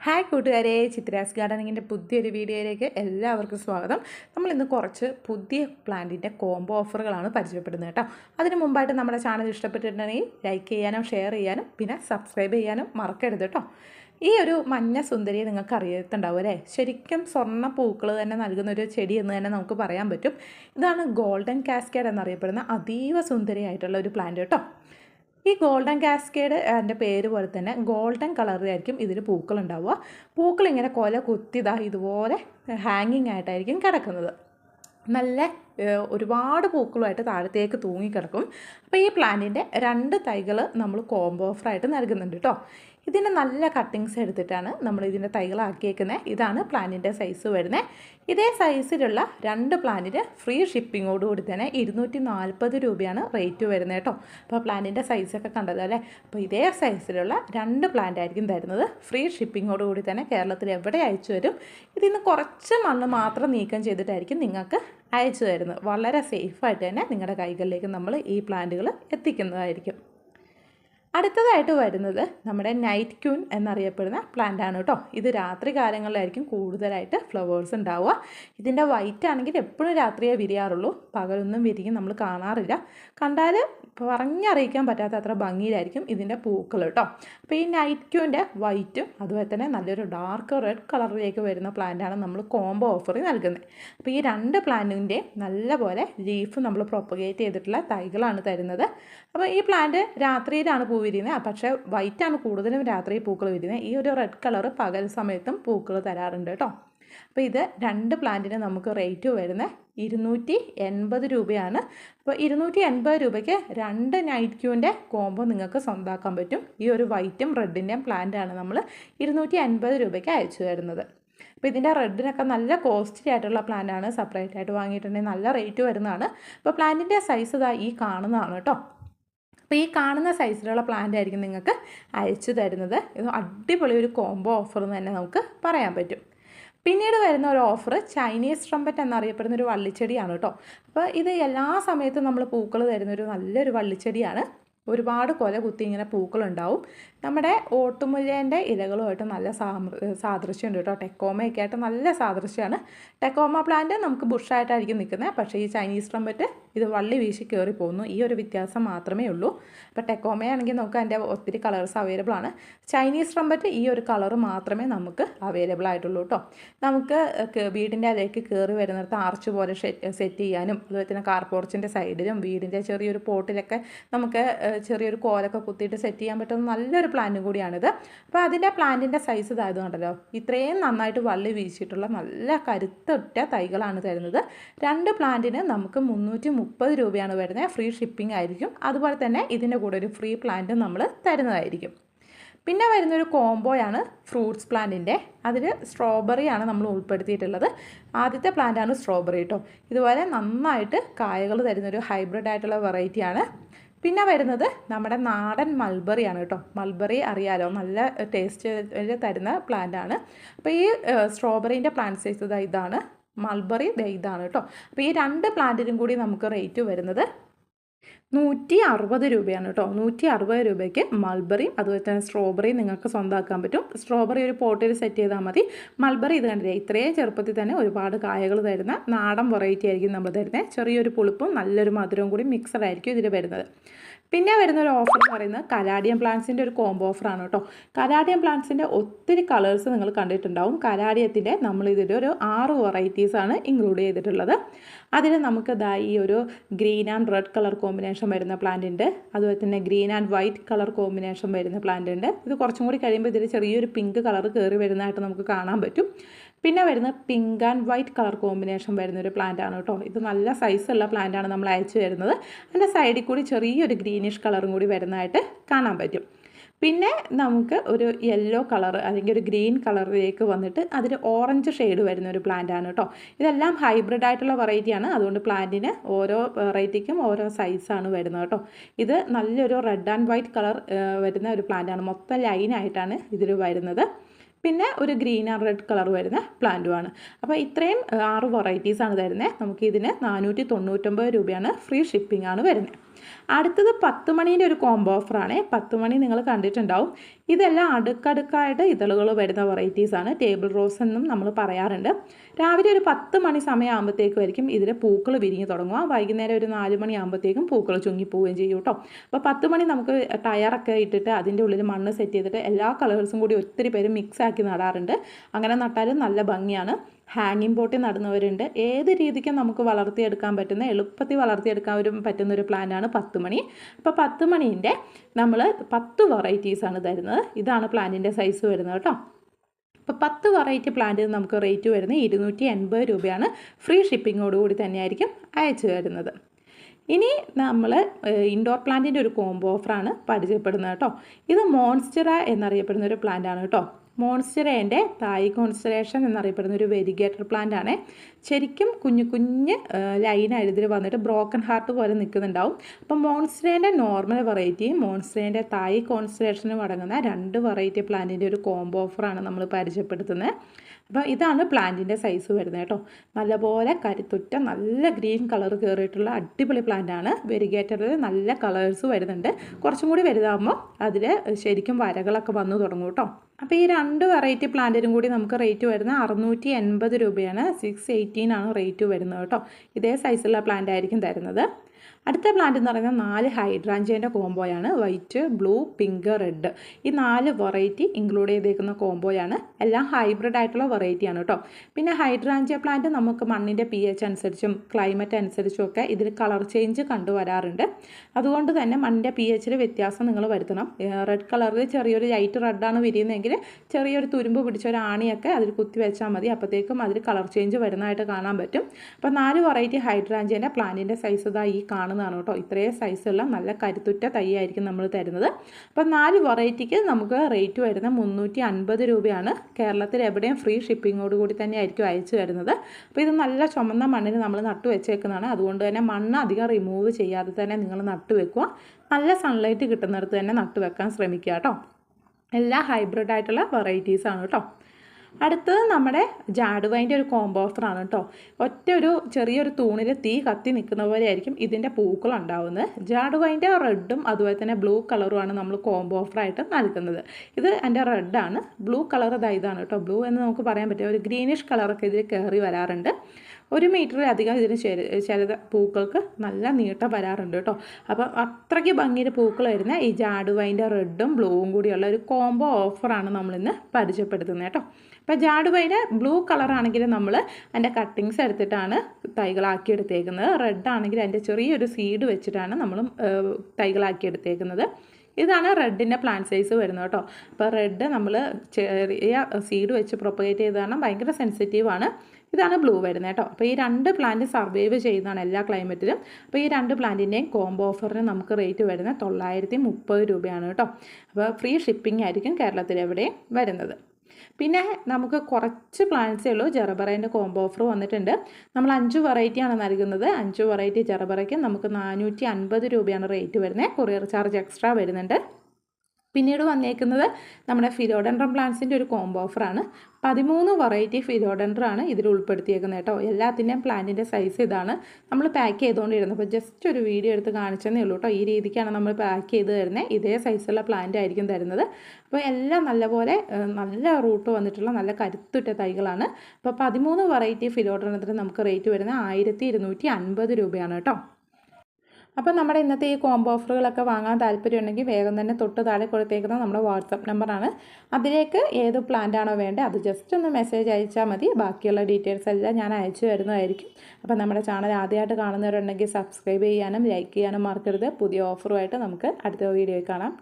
Hi കൂട്ടുകാരെ ചിത്രാസ് ഗാർഡനിങ്ങിന്റെ പുതിയൊരു വീഡിയോയിലേക്ക് എല്ലാവർക്കും സ്വാഗതം. നമ്മൾ ഇന്ന് കുറച്ച് പുതിയ പ്ലാന്റിന്റെ കോംബോ ഓഫറുകളാണ് പരിചയപ്പെടുന്നത് കേട്ടോ. അതിന് മുമ്പായിട്ട് നമ്മുടെ ചാനൽ ഇഷ്ടപ്പെട്ടിട്ടുണ്ടെങ്കിൽ ലൈക്ക് ചെയ്യാനും ഷെയർ ചെയ്യാനും പിന്നെ സബ്സ്ക്രൈബ് ചെയ്യാനും മറക്കരുത് കേട്ടോ. ഈ ഒരു മഞ്ഞ സുന്ദരിയെ നിങ്ങൾക്ക് അറിയത്തുണ്ടാവും അല്ലേ? ശരിക്കും സ്വർണ പൂക്കൾ തന്നെ നൽകുന്ന ഒരു ചെടി എന്ന് തന്നെ നമുക്ക് പറയാൻ പറ്റും. ഇതാണ് ഗോൾഡൻ കാസ്കേഡ് എന്നറിയപ്പെടുന്ന അതീവ സുന്ദരിയായിട്ടുള്ള ഒരു പ്ലാന്റ് കേട്ടോ. ഈ ഗോൾഡൻ കാസ്കേഡ് എന്റെ പേര് പോലെ തന്നെ ഗോൾഡൻ കളറിലായിരിക്കും ഇതിൽ പൂക്കൾ ഉണ്ടാവുക പൂക്കൾ ഇങ്ങനെ കൊല കുത്തിതാ ഇതുപോലെ ഹാങ്ങിങ് ആയിട്ടായിരിക്കും കിടക്കുന്നത്. നല്ല ഒരുപാട് പൂക്കളുമായിട്ട് താഴത്തേക്ക് തൂങ്ങിക്കിടക്കും. അപ്പോൾ ഈ പ്ലാന്റിന്റെ രണ്ട് തൈകൾ നമ്മൾ കോംബോ ഓഫറായിട്ട് നൽകുന്നുണ്ട് കേട്ടോ ഇതിന്റെ നല്ല കട്ടിങ്സ് എടുത്തിട്ടാണ് നമ്മൾ ഇതിന്റെ തൈകളാക്കിയേക്കുന്നത് ഇതാണ് പ്ലാന്റിന്റെ സൈസ് വരുന്നത് ഇതേ സൈസിലുള്ള രണ്ട് പ്ലാന്റിന് ഫ്രീ ഷിപ്പിങ്ങോട് കൂടി തന്നെ ഇരുന്നൂറ്റി നാൽപ്പത് രൂപയാണ് റേറ്റ് വരുന്നത് കേട്ടോ. അപ്പോൾ പ്ലാന്റിന്റെ സൈസൊക്കെ കണ്ടത് അല്ലേ? അപ്പോൾ ഇതേ സൈസിലുള്ള രണ്ട് പ്ലാന്റ് ആയിരിക്കും തരുന്നത്. ഫ്രീ ഷിപ്പിങ്ങോട് കൂടി തന്നെ കേരളത്തിൽ എവിടെ അയച്ചു വരും ഇതിൽ നിന്ന് കുറച്ച് മണ്ണ് മാത്രം നീക്കം ചെയ്തിട്ടായിരിക്കും നിങ്ങൾക്ക് അയച്ചു തരുന്നത്. വളരെ സേഫായിട്ട് തന്നെ നിങ്ങളുടെ കൈകളിലേക്ക് നമ്മൾ ഈ പ്ലാന്റുകൾ എത്തിക്കുന്നതായിരിക്കും. അടുത്തതായിട്ട് വരുന്നത് നമ്മുടെ നൈറ്റ് ക്യൂൻ എന്നറിയപ്പെടുന്ന പ്ലാന്റ് ആണ് കേട്ടോ ഇത് രാത്രി കാലങ്ങളിലായിരിക്കും കൂടുതലായിട്ട് ഫ്ലവേഴ്സ് ഉണ്ടാവുക. ഇതിന്റെ വൈറ്റ് ആണെങ്കിൽ എപ്പോഴും രാത്രിയേ വിരിയാറുള്ളൂ. പകലൊന്നും വിരിയും നമ്മൾ കാണാറില്ല. കണ്ടാൽ പറഞ്ഞറിയിക്കാൻ പറ്റാത്ത അത്ര ഭംഗിയിലായിരിക്കും ഇതിന്റെ പൂക്കൾ കേട്ടോ അപ്പോൾ ഈ നൈറ്റ് ക്യൂന്റെ വൈറ്റും അതുപോലെ തന്നെ നല്ലൊരു ഡാർക്ക് റെഡ് കളറിലേക്ക് വരുന്ന പ്ലാന്റാണ് നമ്മൾ കോംബോ ഓഫർ നൽകുന്നത്. അപ്പോൾ ഈ രണ്ട് പ്ലാന്റിന്റെയും നല്ലപോലെ ലീഫ് നമ്മൾ പ്രൊപ്പഗേറ്റ് ചെയ്തിട്ടുള്ള തൈകളാണ് തരുന്നത്. അപ്പോൾ ഈ പ്ലാന്റ് രാത്രിയിലാണ് പൂ വിരിയുന്നത്. പക്ഷേ വൈറ്റാണ് കൂടുതലും രാത്രി പൂക്കൾ വിരിയുന്നത്. ഈ ഒരു റെഡ് കളർ പകൽ സമയത്തും പൂക്കൾ തരാറുണ്ട് കേട്ടോ. അപ്പോൾ ഇത് രണ്ട് പ്ലാന്റിന് നമുക്ക് റേറ്റ് വരുന്നത് ഇരുന്നൂറ്റി എൺപത് രൂപയാണ്. അപ്പോൾ ഇരുന്നൂറ്റി എൺപത് രൂപയ്ക്ക് രണ്ട് നൈറ്റ് ക്യൂവിന്റെ കോംബോ നിങ്ങൾക്ക് സ്വന്തമാക്കാൻ പറ്റും. ഈ ഒരു വൈറ്റും റെഡിന്റെയും പ്ലാന്റാണ് നമ്മൾ ഇരുന്നൂറ്റി എൺപത് രൂപയ്ക്ക് അയച്ചു തരുന്നത്. അപ്പോൾ ഇതിന്റെ റെഡിനൊക്കെ നല്ല കോസ്റ്റ്ലി ആയിട്ടുള്ള പ്ലാന്റാണ് സെപ്പറേറ്റ് ആയിട്ട് വാങ്ങിയിട്ടുണ്ടെങ്കിൽ നല്ല റേറ്റ് വരുന്നതാണ്. അപ്പോൾ പ്ലാന്റിന്റെ സൈസ് ഇതാ ഈ കാണുന്നതാണ് കേട്ടോ. അപ്പോൾ ഈ കാണുന്ന സൈസിലുള്ള പ്ലാന്റ് ആയിരിക്കും നിങ്ങൾക്ക് അയച്ചു തരുന്നത്. ഇത് അടിപൊളി ഒരു കോംബോ ഓഫർ എന്ന് തന്നെ നമുക്ക് പറയാൻ പറ്റും. പിന്നീട് വരുന്ന ഒരു ഓഫർ ചൈനീസ് ട്രംപറ്റ് എന്നറിയപ്പെടുന്ന ഒരു വള്ളിച്ചെടിയാണ് കേട്ടോ. അപ്പോൾ ഇത് എല്ലാ സമയത്തും നമ്മൾ പൂക്കൾ തരുന്നൊരു നല്ലൊരു വള്ളിച്ചെടിയാണ്. ഒരുപാട് കൊല കുത്തി ഇങ്ങനെ പൂക്കളുണ്ടാവും. നമ്മുടെ ഓട്ടുമുല്ലേന്റെ ഇലകളുമായിട്ട് നല്ല സാദൃശ്യമുണ്ട് കേട്ടോ. ടെക്കോമയൊക്കെ ആയിട്ട് നല്ല സാദൃശ്യമാണ്. ടെക്കോമ പ്ലാന്റ് നമുക്ക് ബുഷായിട്ടായിരിക്കും നിൽക്കുന്നത്. പക്ഷേ ഈ ചൈനീസ് ട്രംപറ്റ് ഇത് വള്ളി വീശി കയറി പോകുന്നു ഈ ഒരു വ്യത്യാസം മാത്രമേ ഉള്ളൂ. അപ്പോൾ ടെക്കോമയാണെങ്കിൽ നമുക്ക് അതിന്റെ ഒത്തിരി കളേഴ്സ് അവൈലബിൾ ആണ്. ചൈനീസ് ട്രംപറ്റ് ഈ ഒരു കളർ മാത്രമേ നമുക്ക് അവൈലബിൾ ആയിട്ടുള്ളൂ കേട്ടോ. നമുക്ക് വീടിന്റെ അതിലേക്ക് കയറി വരുന്നിടത്ത് ആർച്ച് പോലെ സെറ്റ് ചെയ്യാനും അതുപോലെ തന്നെ കാർ പോർച്ചിന്റെ സൈഡിലും വീടിന്റെ ചെറിയൊരു പോട്ടിലൊക്കെ നമുക്ക് ചെറിയൊരു കോലൊക്കെ കുത്തിയിട്ട് സെറ്റ് ചെയ്യാൻ പറ്റുന്ന നല്ലൊരു പ്ലാന്റും കൂടിയാണിത്. അപ്പോൾ അതിന്റെ പ്ലാന്റിന്റെ സൈസ് ഇതായത് കണ്ടല്ലോ? ഇത്രയും നന്നായിട്ട് വള്ളി വീശിയിട്ടുള്ള നല്ല കരുത്തൊറ്റ തൈകളാണ് തരുന്നത്. രണ്ട് പ്ലാന്റിന് നമുക്ക് മുന്നൂറ്റി മുപ്പത് രൂപയാണ് വരുന്നത്. ഫ്രീ ഷിപ്പിംഗ് ആയിരിക്കും. അതുപോലെ തന്നെ ഇതിന്റെ കൂടെ ഒരു ഫ്രീ പ്ലാന്റ് നമ്മൾ തരുന്നതായിരിക്കും. പിന്നെ വരുന്നൊരു കോംബോയാണ് ഫ്രൂട്ട്സ് പ്ലാന്റിന്റെ അതിൽ സ്ട്രോബെറിയാണ് നമ്മൾ ഉൾപ്പെടുത്തിയിട്ടുള്ളത്. ആദ്യത്തെ പ്ലാന്റാണ് സ്ട്രോബെറി കേട്ടോ ഇതുപോലെ നന്നായിട്ട് കായകൾ തരുന്നൊരു ഹൈബ്രിഡ് ആയിട്ടുള്ള വെറൈറ്റിയാണ് പിന്നെ വരുന്നത് നമ്മുടെ നാടൻ മൾബറിയാണ് കേട്ടോ. മൽബറി അറിയാലോ നല്ല ടേസ്റ്റ് തരുന്ന ആണ്. അപ്പോൾ ഈ സ്ട്രോബെറിന്റെ പ്ലാന്റ് സൈസ് ഇതാ ഇതാണ്. മൾബറി ഇതാണ് കേട്ടോ. അപ്പോൾ ഈ രണ്ട് പ്ലാന്റിനും കൂടി നമുക്ക് റേറ്റ് വരുന്നത് നൂറ്റി അറുപത് രൂപയാണ് കേട്ടോ. നൂറ്റി അറുപത് രൂപയ്ക്ക് മൾബറിയും അതുപോലെ തന്നെ സ്ട്രോബെറിയും നിങ്ങൾക്ക് സ്വന്തമാക്കാൻ പറ്റും. സ്ട്രോബെറി ഒരു പോട്ടിൽ സെറ്റ് ചെയ്താൽ മതി. മൾബറി ഇത് കണ്ടില്ലേ? ഇത്രയും ചെറുപ്പത്തിൽ തന്നെ ഒരുപാട് കായകൾ തരുന്ന നാടൻ വെറൈറ്റി ആയിരിക്കും നമ്മൾ തരുന്നത് ചെറിയൊരു പുളിപ്പും നല്ലൊരു മധുരവും കൂടി മിക്സഡ് ആയിരിക്കും ഇതിൽ വരുന്നത്. പിന്നെ വരുന്ന ഒരു ഓഫർ എന്ന് പറയുന്നത് കലാഡിയൻ പ്ലാന്റ്സിന്റെ ഒരു കോംബോ ഓഫറാണ് കേട്ടോ. കലാഡിയൻ പ്ലാന്റ്സിന്റെ ഒത്തിരി കളേഴ്സ് നിങ്ങൾ കണ്ടിട്ടുണ്ടാവും. കലാഡിയത്തിന്റെ ഇതിൽ ഒരു ആറ് വെറൈറ്റീസാണ് ഇൻക്ലൂഡ് ചെയ്തിട്ടുള്ളത്. അതിൽ നമുക്ക് ദാ ഈ ഒരു green and red colour combination വരുന്ന പ്ലാന്റ് ഉണ്ട്. അതുപോലെ തന്നെ green and white colour combination വരുന്ന പ്ലാന്റ് ഉണ്ട്. ഇത് കുറച്ചും കൂടി കഴിയുമ്പോൾ ഇതിൽ ചെറിയൊരു പിങ്ക് കളർ കയറി വരുന്നതായിട്ട് നമുക്ക് കാണാൻ പറ്റും. പിന്നെ വരുന്നത് pink and white colour combination വരുന്ന ഒരു പ്ലാന്റ് ആണ് കേട്ടോ ഇത് നല്ല സൈസുള്ള പ്ലാന്റ് ആണ് നമ്മൾ അയച്ചു വരുന്നത് അതിന്റെ സൈഡിൽ കൂടി ചെറിയൊരു ഗ്രീനിഷ് കളറും കൂടി വരുന്നതായിട്ട് കാണാൻ പറ്റും. പിന്നെ നമുക്ക് ഒരു യെല്ലോ കളർ അല്ലെങ്കിൽ ഒരു ഗ്രീൻ കളറിലേക്ക് വന്നിട്ട് അതിൽ ഓറഞ്ച് ഷെയ്ഡ് വരുന്ന ഒരു പ്ലാന്റ് ആണ് കേട്ടോ ഇതെല്ലാം ഹൈബ്രിഡ് ആയിട്ടുള്ള വെറൈറ്റിയാണ് അതുകൊണ്ട് പ്ലാന്റിന് ഓരോ വെറൈറ്റിക്കും ഓരോ സൈസാണ് വരുന്നത് കേട്ടോ ഇത് നല്ലൊരു റെഡ് ആൻഡ് വൈറ്റ് കളർ വരുന്ന ഒരു പ്ലാന്റ് ആണ്. മൊത്തം ലൈനായിട്ടാണ് ഇതിൽ വരുന്നത്. പിന്നെ ഒരു ഗ്രീൻ ആൻഡ് റെഡ് കളർ വരുന്ന പ്ലാന്റുമാണ് അപ്പോൾ ഇത്രയും ആറ് വെറൈറ്റീസ് ആണ് തരുന്നത് നമുക്ക് ഇതിന് നാനൂറ്റി തൊണ്ണൂറ്റൊമ്പത് രൂപയാണ് ഫ്രീ ഷിപ്പിംഗ് ആണ് വരുന്നത് അടുത്തത് പത്ത് മണീന്റെ ഒരു കോംബോ ഓഫറാണ് പത്ത് മണി നിങ്ങൾ കണ്ടിട്ടുണ്ടാവും. ഇതെല്ലാം അടുക്കടുക്കായിട്ട് ഇതളുകൾ വരുന്ന വെറൈറ്റീസാണ് ടേബിൾ റോസ് എന്നും നമ്മൾ പറയാറുണ്ട്. രാവിലെ ഒരു പത്ത് മണി സമയമാകുമ്പോഴത്തേക്കുമായിരിക്കും ഇതിൽ പൂക്കൾ വിരിഞ്ഞ് തുടങ്ങുക. വൈകുന്നേരം ഒരു നാല് മണിയാകുമ്പോഴത്തേക്കും പൂക്കൾ ചുങ്ങിപ്പോവുകയും ചെയ്യും കേട്ടോ. അപ്പോൾ പത്ത് മണി നമുക്ക് ടയറൊക്കെ ഇട്ടിട്ട് അതിന്റെ ഉള്ളിൽ മണ്ണ് സെറ്റ് ചെയ്തിട്ട് എല്ലാ കളേഴ്സും കൂടി ഒത്തിരി പേര് മിക്സ് ആക്കി നടാറുണ്ട്. അങ്ങനെ നട്ടാലും നല്ല ഭംഗിയാണ്. ഹാങ്ങിങ് പോട്ടിൽ നടുന്നവരുണ്ട്. ഏത് രീതിക്കും നമുക്ക് വളർത്തിയെടുക്കാൻ പറ്റുന്ന എളുപ്പത്തിൽ വളർത്തിയെടുക്കാൻ പറ്റുന്ന ഒരു പ്ലാന്റാണ് പത്ത് മണി അപ്പോൾ പത്ത് മണീന്റെ നമ്മൾ പത്ത് വെറൈറ്റീസാണ് തരുന്നത്. ഇതാണ് പ്ലാന്റിന്റെ സൈസ് വരുന്നത് കേട്ടോ. അപ്പോൾ പത്ത് വെറൈറ്റി പ്ലാന്റിന് നമുക്ക് റേറ്റ് വരുന്നത് ഇരുന്നൂറ്റി എൺപത് രൂപയാണ് ഫ്രീ ഷിപ്പിങ്ങോടുകൂടി തന്നെയായിരിക്കും അയച്ചു തരുന്നത്. ഇനി നമ്മൾ ഇൻഡോർ പ്ലാന്റിന്റെ ഒരു കോംബോ ഓഫറാണ് പരിചയപ്പെടുന്നത് കേട്ടോ. ഇത് മോൺസ്റ്ററ എന്നറിയപ്പെടുന്ന ഒരു പ്ലാന്റാണ് കേട്ടോ. മോൺസ്റ്ററേന്റെ തായ് കോൺസ്റ്റലേഷൻ എന്നറിയപ്പെടുന്ന ഒരു വെരിഗേറ്റർ പ്ലാന്റ് ആണ്. ശരിക്കും കുഞ്ഞു കുഞ്ഞ് ലൈനായിട്ട് ഇതിൽ വന്നിട്ട് ബ്രോക്കൺ ഹാർട്ട് പോലെ നിൽക്കുന്നുണ്ടാവും. അപ്പം മോൺസ്റ്ററേന്റെ നോർമൽ വെറൈറ്റിയും മോൺസ്റ്ററേന്റെ തായ് കോൺസ്റ്റലേഷനും അടങ്ങുന്ന രണ്ട് വെറൈറ്റി പ്ലാന്റിന്റെ ഒരു കോംബോ ഓഫറാണ് നമ്മൾ പരിചയപ്പെടുത്തുന്നത്. അപ്പോൾ ഇതാണ് പ്ലാന്റിന്റെ സൈസ് വരുന്നത് കേട്ടോ. നല്ലപോലെ കരുത്തുറ്റ നല്ല ഗ്രീൻ കളർ കയറിയിട്ടുള്ള അടിപൊളി പ്ലാന്റാണ് വെരിഗേറ്ററിൽ നല്ല കളേഴ്സ് വരുന്നുണ്ട്. കുറച്ചും കൂടി വലുതാകുമ്പോൾ അതിൽ ശരിക്കും വരകളൊക്കെ വന്നു തുടങ്ങും കേട്ടോ. അപ്പോൾ ഈ രണ്ട് വെറൈറ്റി പ്ലാന്റിനും കൂടി നമുക്ക് റേറ്റ് വരുന്നത് അറുന്നൂറ്റി എൺപത് രൂപയാണ്. സിക്സ് എയ്റ്റീൻ ആണ് റേറ്റ് വരുന്നത് കേട്ടോ. ഇതേ സൈസുള്ള പ്ലാന്റ് ആയിരിക്കും തരുന്നത്. അടുത്ത പ്ലാന്റ് എന്ന് പറയുന്നത് നാല് ഹൈഡ്രാഞ്ചേന്റെ കോംബോയാണ് വൈറ്റ് ബ്ലൂ പിങ്ക് റെഡ് ഈ നാല് വെറൈറ്റി ഇൻക്ലൂഡ് ചെയ്തേക്കുന്ന കോംബോയാണ് എല്ലാം ഹൈബ്രിഡ് ആയിട്ടുള്ള വെറൈറ്റിയാണ് കേട്ടോ. പിന്നെ ഹൈഡ്രാഞ്ചിയ പ്ലാന്റ് നമുക്ക് മണ്ണിന്റെ പി എച്ച് അനുസരിച്ചും ക്ലൈമറ്റ് അനുസരിച്ചും ഒക്കെ ഇതിൽ കളർ ചേഞ്ച് കണ്ടുവരാറുണ്ട്. അതുകൊണ്ട് തന്നെ മണ്ണിന്റെ പി എച്ചിൽ വ്യത്യാസം നിങ്ങൾ വരുത്തണം. റെഡ് കളറിൽ ചെറിയൊരു ലൈറ്റ് റെഡാണ് വിരിയുന്നതെങ്കിൽ ചെറിയൊരു തുരുമ്പ് പിടിച്ച ഒരു ആണിയൊക്കെ അതിൽ കുത്തി വെച്ചാൽ മതി. അപ്പോഴത്തേക്കും അതിൽ കളർ ചേഞ്ച് വരുന്നതായിട്ട് കാണാൻ പറ്റും. അപ്പോൾ നാല് വെറൈറ്റി ഹൈഡ്രാഞ്ചിയന്റെ പ്ലാന്റിന്റെ സൈസ് ഇതാ ഈ കാണുന്നതാണ് കേട്ടോ. ഇത്രയും സൈസുള്ള നല്ല കരുത്തുറ്റ തൈയായിരിക്കും നമ്മൾ തരുന്നത്. അപ്പോൾ നാല് വെറൈറ്റിക്ക് നമുക്ക് റേറ്റ് വരുന്നത് മുന്നൂറ്റി അൻപത് രൂപയാണ്. കേരളത്തിൽ എവിടെയും ഫ്രീ ഷിപ്പിങ്ങോട് കൂടി തന്നെ ആയിരിക്കും അയച്ചു തരുന്നത്. അപ്പോൾ ഇത് നല്ല ചുമന്ന മണ്ണിൽ നമ്മൾ നട്ടു വെച്ചേക്കുന്നതാണ്. അതുകൊണ്ട് തന്നെ മണ്ണ് അധികം റിമൂവ് ചെയ്യാതെ തന്നെ നിങ്ങൾ നട്ടു വെക്കുക. നല്ല സൺലൈറ്റ് കിട്ടുന്നിടത്ത് തന്നെ നട്ടു വെക്കാൻ ശ്രമിക്കുക കേട്ടോ. എല്ലാ ഹൈബ്രിഡ് ആയിട്ടുള്ള വെറൈറ്റീസാണ് കേട്ടോ അടുത്തത് നമ്മുടെ ജാഡുവൈന്റെ ഒരു കോംബോ ഓഫറാണ് കേട്ടോ ഒറ്റ ഒരു ചെറിയൊരു തൂണിൽ തീ കത്തി നിൽക്കുന്ന പോലെ ആയിരിക്കും ഇതിന്റെ പൂക്കൾ ഉണ്ടാവുന്നത്. ജാഡുവൈന്റെ റെഡും അതുപോലെ തന്നെ ബ്ലൂ കളറുമാണ് നമ്മൾ കോംബോ ഓഫറായിട്ട് നൽകുന്നത്. ഇത് എന്റെ റെഡാണ് ബ്ലൂ കളർ ഇതാ ഇതാണ് കേട്ടോ ബ്ലൂ എന്ന് നമുക്ക് പറയാൻ പറ്റും ഒരു ഗ്രീനിഷ് കളറൊക്കെ ഇതിൽ കയറി വരാറുണ്ട്. ഒരു മീറ്ററിലധികം ഇതിന് ചില പൂക്കൾക്ക് നല്ല നീട്ടം വരാറുണ്ട് കേട്ടോ. അപ്പം അത്രയ്ക്ക് ഭംഗിയിൽ പൂക്കൾ വരുന്ന ഈ ജാഡുവൈന്റെ റെഡും ബ്ലൂവും കൂടിയുള്ള ഒരു കോംബോ ഓഫറാണ് നമ്മളിന്ന് പരിചയപ്പെടുത്തുന്നത് കേട്ടോ. അപ്പോൾ ജാഡുവൈന്റെ ബ്ലൂ കളറാണെങ്കിൽ നമ്മൾ അതിന്റെ കട്ടിങ്സ് എടുത്തിട്ടാണ് തൈകളാക്കി എടുത്തേക്കുന്നത്. റെഡ് ആണെങ്കിൽ അതിന്റെ ചെറിയൊരു സീഡ് വെച്ചിട്ടാണ് നമ്മൾ തൈകളാക്കി എടുത്തേക്കുന്നത്. ഇതാണ് റെഡിന്റെ പ്ലാൻ സൈസ് വരുന്നത് കേട്ടോ. അപ്പോൾ റെഡ് നമ്മൾ ചെറിയ സീഡ് വെച്ച് പ്രൊപ്പഗേറ്റ് ചെയ്ത് കാരണം ഭയങ്കര സെൻസിറ്റീവാണ് ഇതാണ് ബ്ലൂ വരുന്നത് കേട്ടോ. അപ്പോൾ ഈ രണ്ട് പ്ലാന്റ് സർവൈവ് ചെയ്യുന്നതാണ് എല്ലാ ക്ലൈമറ്റിലും അപ്പോൾ ഈ രണ്ട് പ്ലാന്റിന്റെയും കോംബോ ഓഫറിന് നമുക്ക് റേറ്റ് വരുന്നത് തൊള്ളായിരത്തി മുപ്പത് രൂപയാണ് കേട്ടോ. അപ്പോൾ ഫ്രീ ഷിപ്പിംഗ് ആയിരിക്കും കേരളത്തിൽ എവിടെയും വരുന്നത്. പിന്നെ നമുക്ക് കുറച്ച് പ്ലാന്റ്സേ ഉള്ളൂ. ജെറബറേന്റെ കോംബോ ഓഫർ വന്നിട്ടുണ്ട്. നമ്മൾ അഞ്ച് വെറൈറ്റിയാണ് നൽകുന്നത്. അഞ്ച് വെറൈറ്റി ജെറബറയ്ക്ക് നമുക്ക് നാനൂറ്റി അൻപത് രൂപയാണ് റേറ്റ് വരുന്നത്. കൊറിയർ ചാർജ് എക്സ്ട്രാ വരുന്നുണ്ട്. പിന്നീട് വന്നേക്കുന്നത് നമ്മുടെ ഫിലോഡൻഡ്രം പ്ലാന്റ്സിന്റെ ഒരു കോംബോ ഓഫറാണ് പതിമൂന്ന് വെറൈറ്റി ഫിലോഡൻഡ്രാണ് ഇതിൽ ഉൾപ്പെടുത്തിയേക്കുന്നത് കേട്ടോ. എല്ലാത്തിന്റെയും പ്ലാന്റിന്റെ സൈസ് ഇതാണ്. നമ്മൾ പാക്ക് ചെയ്തുകൊണ്ടിരുന്നത് അപ്പോൾ ജസ്റ്റ് ഒരു വീഡിയോ എടുത്ത് കാണിച്ചതേ ഉള്ളൂ കേട്ടോ. ഈ രീതിക്കാണ് നമ്മൾ പാക്ക് ചെയ്ത് തരുന്നത് ഇതേ സൈസുള്ള പ്ലാന്റ് ആയിരിക്കും തരുന്നത്. അപ്പോൾ എല്ലാം നല്ലപോലെ നല്ല റൂട്ട് വന്നിട്ടുള്ള നല്ല കരുത്തുറ്റ തൈകളാണ്. അപ്പോൾ പതിമൂന്ന് വെറൈറ്റി ഫിലോഡൻഡ്രത്തിന് നമുക്ക് റേറ്റ് വരുന്നത് ആയിരത്തി രൂപയാണ് കേട്ടോ. അപ്പോൾ നമ്മുടെ ഇന്നത്തെ ഈ കോംബോ ഓഫറുകളൊക്കെ വാങ്ങാൻ താല്പര്യമുണ്ടെങ്കിൽ വേഗം തന്നെ തൊട്ട് താഴെ കൊടുത്തേക്കുന്നത് നമ്മുടെ വാട്സപ്പ് നമ്പറാണ് അതിലേക്ക് ഏത് പ്ലാന്റാണോ വേണ്ടത് അത് ജസ്റ്റ് ഒന്ന് മെസ്സേജ് അയച്ചാൽ മതി. ബാക്കിയുള്ള ഡീറ്റെയിൽസ് എല്ലാം ഞാൻ അയച്ചു തരുന്നതായിരിക്കും. അപ്പോൾ നമ്മുടെ ചാനൽ ആദ്യമായിട്ട് കാണുന്നവരുണ്ടെങ്കിൽ സബ്സ്ക്രൈബ് ചെയ്യാനും ലൈക്ക് ചെയ്യാനും മറക്കരുത്. പുതിയ ഓഫറുമായിട്ട് നമുക്ക് അടുത്ത വീഡിയോയിൽ കാണാം.